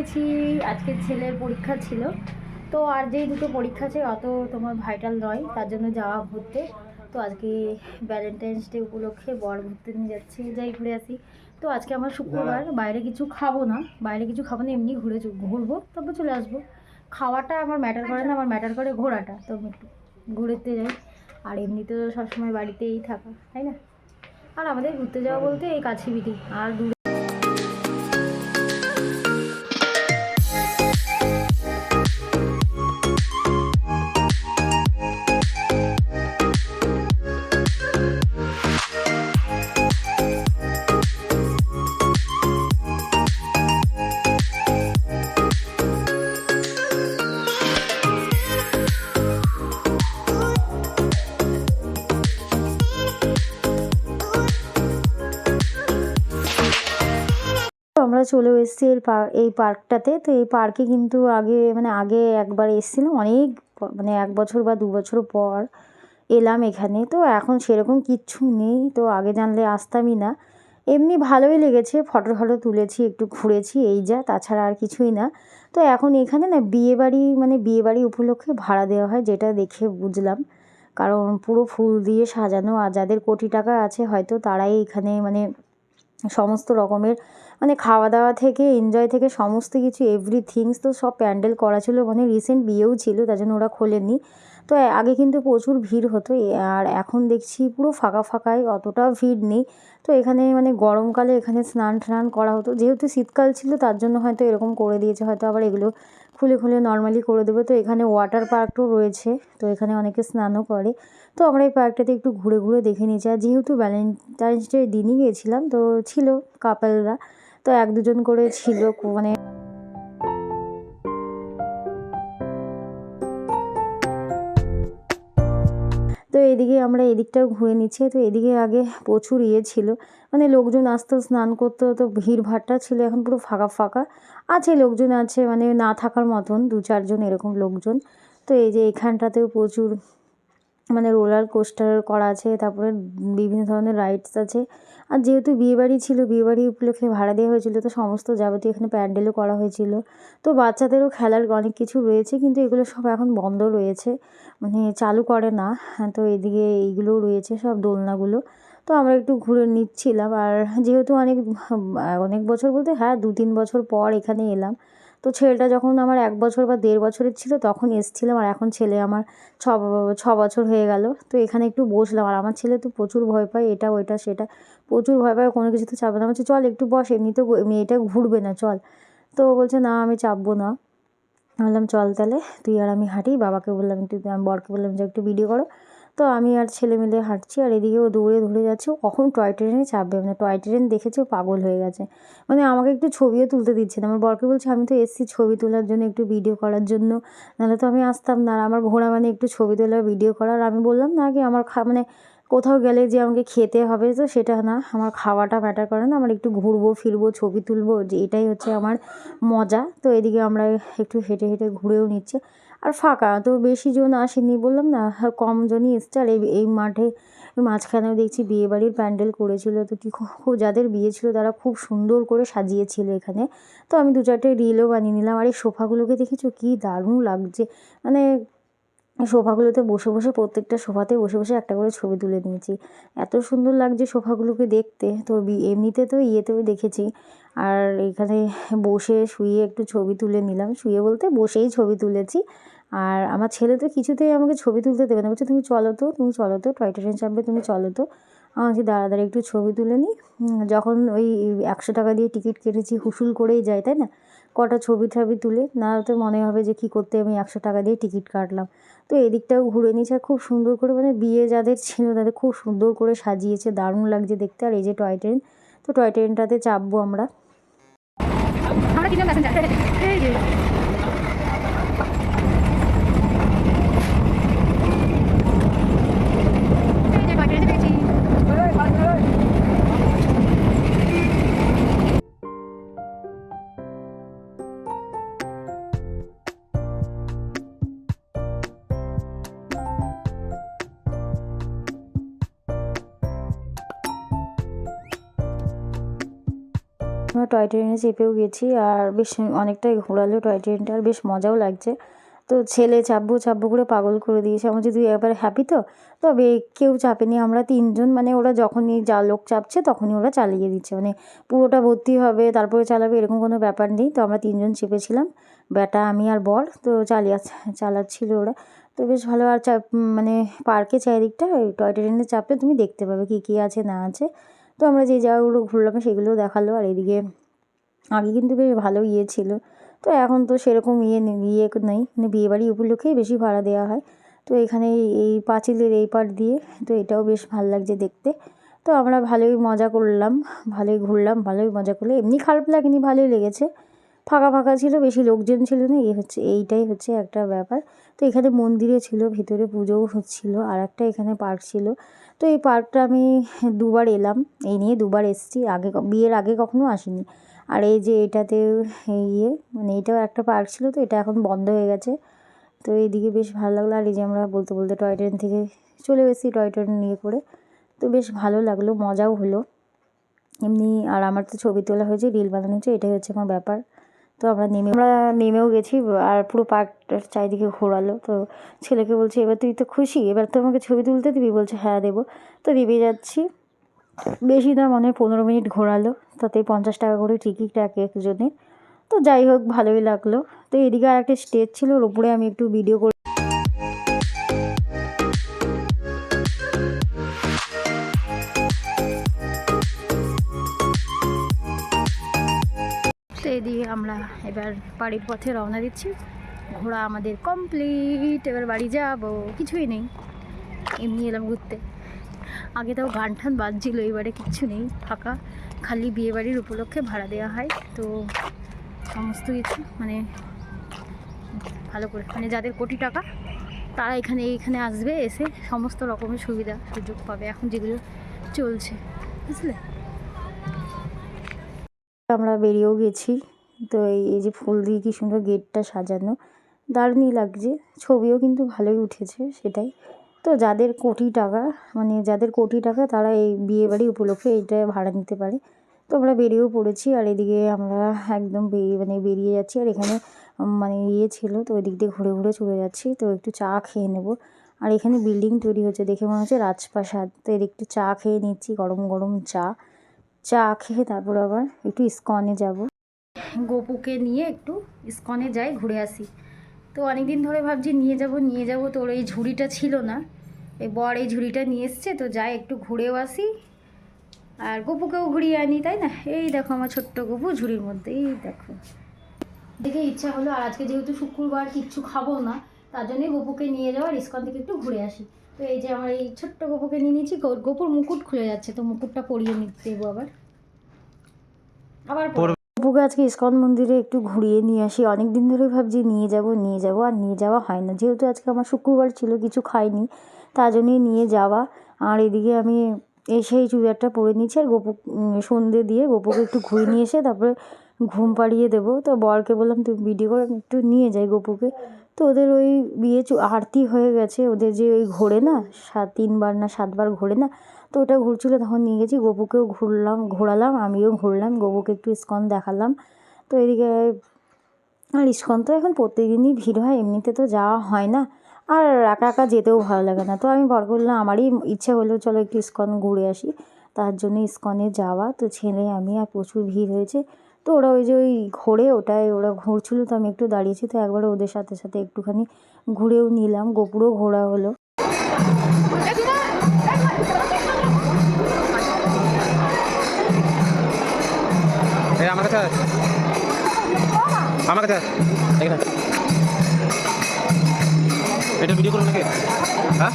গেছি আজকে ছেলের পরীক্ষা ছিল। তো আর যেই দুটো পরীক্ষা আছে অত তোমার ভাইটাল নয় তার জন্য যাওয়া ঘুরতে তো আজকে ভ্যালেন্টাইন্স ডে উপলক্ষে বর ঘুরতে নিয়ে যাচ্ছি যাই ঘুরে আসি। তো আজকে আমার শুক্রবার বাইরে কিছু খাব না বাইরে কিছু খাব না এমনি ঘুরে ঘুরবো তারপর চলে আসব। খাওয়াটা আমার ম্যাটার করে না আমার ম্যাটার করে ঘোরাটা তো একটু ঘুরতে যাই। আর এমনি তো সবসময় বাড়িতেই থাকা তাই না? আর আমাদের ঘুরতে যাওয়া বলতে এই কাছে বিটি আর দূরে আমরা চলেও এসেছি পা- এই পার্কটাতে। তো এই পার্কে কিন্তু আগে মানে আগে একবার এসেছিলাম। অনেক মানে এক বছর বা দু বছর পর এলাম এখানে। তো এখন সেরকম কিচ্ছু নেই। তো আগে জানলে আসতামই না। এমনি ভালোই লেগেছে। ফটো ফটো তুলেছি, একটু ঘুরেছি, এই যা, তাছাড়া আর কিছুই না। তো এখন এখানে না বিয়েবাড়ি মানে বিয়েবাড়ি উপলক্ষে ভাড়া দেওয়া হয়, যেটা দেখে বুঝলাম। কারণ পুরো ফুল দিয়ে সাজানো, আর যাদের কোটি টাকা আছে, হয়তো তারাই এখানে মানে সমস্ত রকমের মানে খাওয়া দাওয়া থেকে এনজয় থেকে সমস্ত কিছু এভরিথিংস তো সব প্যান্ডেল করা ছিল মানে রিসেন্ট বিয়েও ছিল, তার জন্য ওরা খোলেনি তো আগে কিন্তু প্রচুর ভিড় হতো আর এখন দেখছি পুরো ফাঁকা ফাঁকাই অতটা ভিড় নেই। তো এখানে মানে গরমকালে এখানে স্নান টান করা হতো। যেহেতু শীতকাল ছিল, তার জন্য হয়তো এরকম করে দিয়েছে, হয়তো আবার এগুলো খুলে খুলে নর্মালি করে দেবে। তো এখানে ওয়াটার পার্কও রয়েছে, তো এখানে অনেকে স্নানও করে। তো আমরা এই পার্কটাতে একটু ঘুরে ঘুরে দেখে নিয়েছি। আর যেহেতু ভ্যালেন্টাইন্স ডে দিনই গিয়েছিলাম, তো ছিল কাপেলরা তো এক দুজন করে ছিল মানে তো এদিকে আমরা এদিকটাও ঘুরে নিচ্ছি। তো এদিকে আগে প্রচুর ইয়ে ছিল। মানে লোকজন আসতো, স্নান করতো, তো ভিড় ভাট্টা ছিল। এখন পুরো ফাঁকা ফাঁকা আছে, লোকজন আছে। মানে না থাকার মতন দু চারজন এরকম লোকজন। তো এই যে এখানটাতেও প্রচুর মানে রোলার কোস্টার করা আছে তারপরে বিভিন্ন ধরনের রাইডস আছে। আর যেহেতু বিয়েবাড়ি ছিল বিয়েবাড়ি উপলক্ষে ভাড়া দেওয়া হয়েছিল তো সমস্ত যাবতীয় এখানে প্যান্ডেলও করা হয়েছিল। তো বাচ্চাদেরও খেলার অনেক কিছু রয়েছে কিন্তু এগুলো সব এখন বন্ধ রয়েছে মানে চালু করে না। হ্যাঁ, তো এদিকে এইগুলোও রয়েছে সব দোলনাগুলো। তো আমরা একটু ঘুরে নিচ্ছিলাম আর যেহেতু অনেক অনেক বছর বলতে হ্যাঁ দু তিন বছর পর এখানে এলাম। তো ছেলেটা যখন আমার এক বছর বা দেড় বছরের ছিল, তখন এসেছিলাম আর এখন ছেলে আমার ছ ছ বছর হয়ে গেল। তো এখানে একটু বসলাম আর আমার ছেলে তো প্রচুর ভয় পায়, এটা, ওইটা, সেটা। প্রচুর ভয় পায়, কোনো কিছুতে চাপবে না। বলছি, চল একটু বস, এমনি তো মেয়েটা ঘুরবে না, চল। তো বলছে, না, আমি চাপবো না। বললাম, চল তাহলে। তুই আর আমি হাঁটি, বাবাকে বললাম, একটু আমি বরকে বললাম যে, একটু ভিডিও করো। তো আমি আর ছেলে মিলে হাঁটছি আর এদিকে ও দৌড়ে দৌড়ে যাচ্ছে। কখন টয় ট্রেনে চাপবে মানে টয় ট্রেন দেখেছে পাগল হয়ে গেছে। মানে আমাকে একটু ছবিও তুলতে দিচ্ছে না। আমার বরকে বলছে, আমি তো এসেছি ছবি তোলার জন্য একটু ভিডিও করার জন্য। নাহলে তো আমি আসতাম না। আর আমার ঘোড়া মানে একটু ছবি তোলা ভিডিও করা। আর আমি বললাম, না কি আমার খা মানে কোথাও গেলে যে আমাকে খেতে হবে তো সেটা না। আমার খাওয়াটা ম্যাটার করে না। আমার একটু ঘুরবো, ফিরবো, ছবি তুলবো। যে এটাই হচ্ছে আমার মজা। তো এদিকে আমরা একটু হেঁটে হেঁটে ঘুরেও নিচ্ছে। আর ফাঁকা। তো বেশি জন আসেনি বললাম না হ্যাঁ, কম জনই এসছে। এই এই মাঠে মাঝখানেও দেখছি বিয়েবাড়ির প্যান্ডেল করেছিল। তো কি খু- খু- যাদের বিয়ে ছিল তারা খুব সুন্দর করে সাজিয়েছিল এখানে। তো আমি দু চারটে রিলও বানিয়ে নিলাম। আর এই সোফাগুলোকে দেখেছ? কি দারুণ লাগছে। মানে সোফাগুলোতে বসে বসে, প্রত্যেকটা সোফাতে বসে বসে একটা করে ছবি তুলে নিয়েছি। এত সুন্দর লাগছে সোফাগুলোকে দেখতে। তো এমনিতে তো ইয়েতেও দেখেছি। আর এখানে বসে শুয়ে একটু ছবি তুলে নিলাম। শুয়ে বলতে বসেই ছবি তুলেছি। আর আমার ছেলে তো কিছুতেই আমাকে ছবি তুলতে দেবে না। বলছে, তুমি চলো তো, তুমি চলো তো, টয় ট্রেন চাপবে, তুমি চলো তো। আমি দাঁড়া দাঁড়া, একটু ছবি তুলে নিই যখন ওই একশো টাকা দিয়ে টিকিট কেটেছি, হুসুল করেই যায়, তাই না? কটা ছবি টবি তুলে, না তো মনে হবে যে কী করতে আমি একশো টাকা দিয়ে টিকিট কাটলাম। তো এদিকটাও ঘুরে নিয়েছে, আর খুব সুন্দর করে মানে বিয়ে যাদের ছিল তাদের খুব সুন্দর করে সাজিয়েছে, দারুণ লাগছে দেখতে। আর এই যে টয় ট্রেন, তো টয় ট্রেনটাতে চাপবো আমরা। আমরা টয় ট্রেনে চেপেও গেছি আর বেশ অনেকটাই ঘোরালো টয় ট্রেনটা আর বেশ মজাও লাগছে। তো ছেলে চাপবো চাপবো করে পাগল করে দিয়েছে। আমার যদি এবার হ্যাপি তো? তবে কেউ চাপেনি আমরা তিনজন মানে ওরা যখনই যা লোক চাপছে তখনই ওরা চালিয়ে দিচ্ছে। মানে পুরোটা ভর্তি হবে, তারপরে চালাবে এরকম কোনো ব্যাপার নেই। তো আমরা তিনজন চেপেছিলাম বেটা আমি আর বর। তো চালিয়ে চালাচ্ছিল ওরা। তো বেশ ভালো। আর চাপ মানে পার্কে চারিদিকটা, ওই টয় ট্রেনে চাপলে তুমি দেখতে পাবে কী কী আছে না আছে। তো আমরা যে জায়গাগুলো ঘুরলাম সেগুলোও দেখাল। আর এদিকে আগে কিন্তু বেশ ভালো ইয়ে ছিল। তো এখন তো সেরকম ইয়ে ইয়ে নেই। মানে বিয়েবাড়ি উপলক্ষেই বেশি ভাড়া দেওয়া হয়। তো এখানে এই- এই পাঁচিলের এই পার দিয়ে তো এটাও বেশ ভালো লাগছে দেখতে। তো আমরা ভালোই মজা করলাম, ভালোই ঘুরলাম, ভালোই মজা করলাম। এমনি খারাপ লাগেনি, ভালোই লেগেছে। ফাঁকা ফাঁকা ছিল, বেশি লোকজন ছিল না, এই হচ্ছে, এইটাই হচ্ছে একটা ব্যাপার। তো এখানে মন্দিরে ছিল, ভিতরে পুজোও হচ্ছিল আর একটা এখানে পার্ক ছিল। তো এই পার্কটা আমি দুবার এলাম, এই নিয়ে দুবার এসেছি, আগে বিয়ের আগে কখনো আসিনি। আর এই যে এটাতে ইয়ে মানে এটাও একটা পার্ক ছিল তো, এটা এখন বন্ধ হয়ে গেছে। তো এইদিকে বেশ ভালো লাগল, আর এই যে আমরা বলতে বলতে টয় ট্রেন থেকে চলে এসেছি টয় ট্রেন নিয়ে করে। তো বেশ ভালো লাগল, মজাও হলো। এমনি, আর আমার তো ছবি তোলা হয়েছে, রিল বানানো হয়েছে, এটাই হচ্ছে আমার ব্যাপার। তো আমরা নেমে, আমরা নেমেও গেছি, আর পুরো পার্কটার চারিদিকে ঘোরালো। তো ছেলেকে বলছি, এবার তুই তো খুশি, এবার তো আমাকে ছবি তুলতে দিবি? বলছে হ্যাঁ দেবো। তো দিবে যাচ্ছি, বেশি না মানে পনেরো মিনিট ঘোরালো। তাতে পঞ্চাশ টাকা করে টিকিট এক একজনে তো যাই হোক, ভালোই লাগল। তো এদিকে আর একটা স্টেজ ছিল, ওর উপরে আমি একটু ভিডিও করে আমরা এবার বাড়ির পথে রওনা দিচ্ছি। ঘোরা আমাদের কমপ্লিট এবার বাড়ি যাব। কিছুই নেই। এমনি এলাম ঘুরতে। আগে তাও গান টান বাজছিল, এবারে কিচ্ছু নেই। ফাঁকা, খালি বিয়েবাড়ির উপলক্ষে ভাড়া দেওয়া হয়। তো সমস্ত কিছু মানে ভালো করে মানে যাদের কোটি টাকা, তারা এখানে এইখানে আসবে, এসে সমস্ত রকমের সুবিধা, সুযোগ পাবে। এখন যেগুলো চলছে, বুঝলে? আমরা বেরিয়েও গেছি। তো এই যে ফুল দিয়ে কি সুন্দর গেটটা সাজানো। দারুণই লাগছে। ছবিও কিন্তু ভালোই উঠেছে সেটাই। তো যাদের কোটি টাকা মানে যাদের কোটি টাকা তারা এই বিয়েবাড়ি উপলক্ষে এইটা ভাড়া নিতে পারে। তো আমরা বেরিয়েও পড়েছি আর এদিকে আমরা একদম বেরিয়ে মানে বেরিয়ে যাচ্ছি আর এখানে মানে ইয়ে ছিল তো ওই দিক দিয়ে ঘুরে ঘুরে চলে যাচ্ছি। তো একটু চা খেয়ে নেব। আর এখানে বিল্ডিং তৈরি হচ্ছে দেখে মনে হচ্ছে রাজপ্রাসাদ। তো এর একটু চা খেয়ে নিচ্ছি, গরম গরম চা। চা খেয়ে তারপর আবার একটু ইস্কনে যাব। গোপুকে নিয়ে একটু ইস্কনে যাই, ঘুরে আসি। তো অনেক দিন ধরে ভাবছি, নিয়ে যাব নিয়ে যাব। তো ওর এই ঝুড়িটা ছিল না। এই বর এই ঝুড়িটা নিয়ে এসছে, তো যাই একটু ঘুরেও আসি। আর গপুকেও ঘুরিয়ে আনি, তাই না? এই দেখো আমার ছোট্ট গপু ঝুড়ির মধ্যে, এই দেখো। দেখে ইচ্ছা হলো, আর আজকে যেহেতু শুক্রবার, কিচ্ছু খাব না, তার জন্যই গপুকে নিয়ে যাওয়ার ইস্কন থেকে একটু ঘুরে আসি। তো এই যে আমার এই ছোট্ট গপুকে নিয়ে নিয়েছি, গপুর মুকুট খুলে যাচ্ছে, তো মুকুটটা পরিয়ে নিতে দেবো আবার। আবার পরবো। আজকে ইস্কন মন্দিরে একটু ঘুরিয়ে নিয়ে আসি। অনেক দিন ধরে ভাবছি নিয়ে যাব নিয়ে যাব, আর নিয়ে যাওয়া হয় না। যেহেতু আজকে আমার শুক্রবার ছিল, কিছু খাইনি তার জন্যই নিয়ে যাওয়া। আর এদিকে আমি এসে এই চুড়িদারটা পরে নিয়েছি, আর গপু সন্ধে দিয়ে গপুকে একটু ঘুরে নিয়ে এসে তারপরে ঘুম পাড়িয়ে দেবো। তো বরকে বললাম, তুই ভিডিও করে একটু নিয়ে যাই গপুকে। তো ওদের ওই বিয়ে আরতি হয়ে গেছে। ওদের যে ওই ঘোরে না, সাত তিনবার না, সাতবার ঘোরে না তো ওটা ঘুরছিল, তখন নিয়ে গেছি, গপুকেও ঘুরলাম, ঘোরালাম, আমিও ঘুরলাম, গপুকে একটু ইস্কন দেখালাম। তো এদিকে আর ইস্কন তো এখন প্রত্যেকদিনই ভিড় হয়, এমনিতে তো যাওয়া হয় না। আর একা একা যেতেও ভালো লাগে না। তো আমি বর করলাম আমারই ইচ্ছে হলো, চলো একটু ইস্কন ঘুরে আসি। তার জন্য ইস্কনে যাওয়া, তো ছেলে, আমি আর প্রচুর ভিড় হয়েছে। তো ওরা ওই যে ওই ঘোরে ওটাই ওরা ঘুরছিল, তো আমি একটু দাঁড়িয়েছি, তো একবার ওদের সাথে সাথে একটুখানি ঘুরেও নিলাম। গোপুরও ঘোরা হলো। আমার কাছে। আমার কাছে। এখানে এটা ভিডিও করুন নাকি হ্যাঁ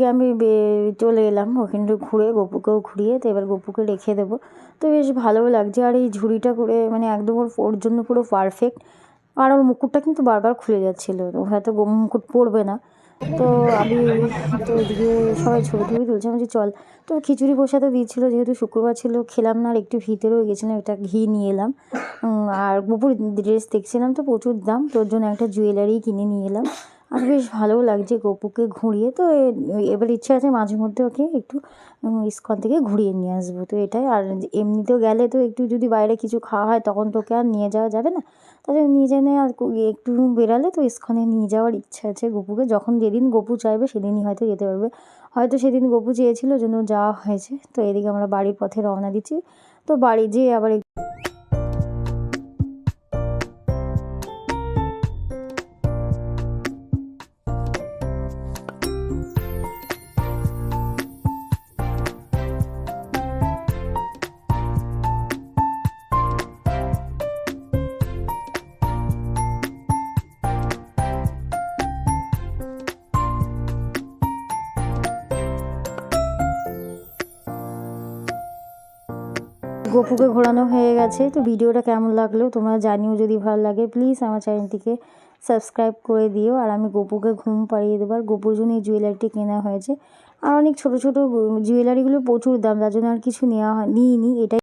এদিকে আমি চলে এলাম ওখানে ঘুরে গপুকেও ঘুরিয়ে, তো এবার গপুকে রেখে দেবো। তো বেশ ভালোও লাগছে, আর এই ঝুড়িটা করে মানে একদম ওর ওর জন্য পুরো পারফেক্ট আর ওর মুকুটটা কিন্তু বারবার খুলে যাচ্ছিল হয়তো মুকুট পরবে না। তো আমি তো এদিকে সবাই ছবি টবি তুলছিলাম বলছি, চল। তো খিচুড়ি প্রসাদও দিয়েছিলো যেহেতু শুক্রবার ছিল, খেলাম না, আর একটু ভিতরেও গেছিলাম, একটা ঘি নিয়ে এলাম। আর গোপুর ড্রেস দেখছিলাম তো প্রচুর দাম তোর জন্য একটা জুয়েলারি কিনে নিয়ে এলাম। আর বেশ ভালোও লাগছে গপুকে ঘুরিয়ে। তো এবার ইচ্ছে আছে মাঝে মধ্যে ওকে একটু ইস্কন থেকে ঘুরিয়ে নিয়ে আসব। তো এটাই, আর এমনিতেও গেলে তো একটু যদি বাইরে কিছু খাওয়া হয় তখন তোকে আর নিয়ে যাওয়া যাবে না। তাহলে নিয়ে জেনে আর একটু বেরালে তো ইস্কনে নিয়ে যাওয়ার ইচ্ছা আছে গপুকে। যখন যেদিন গপু চাইবে সেদিনই হয়তো যেতে পারবে। হয়তো সেদিন গপু চেয়েছিল জন্য যাওয়া হয়েছে। তো এদিকে আমরা বাড়ির পথে রওনা দিচ্ছি। তো বাড়ি যেয়ে আবার গপুকে ঘোরানো হয়ে গেছে। তো ভিডিওটা কেমন লাগল তোমরা জানিও যদি ভালো লাগে। প্লিজ আমার চ্যানেলটিকে সাবস্ক্রাইব করে দিও। আর আমি গপুকে ঘুম পাড়িয়ে দেবো। আর গপুর জন্য এই জুয়েলারিটি কেনা হয়েছে। আর অনেক ছোটো ছোটো জুয়েলারিগুলো প্রচুর দাম। তার জন্য আর কিছু নেওয়া হয়, নিইনি। এটাই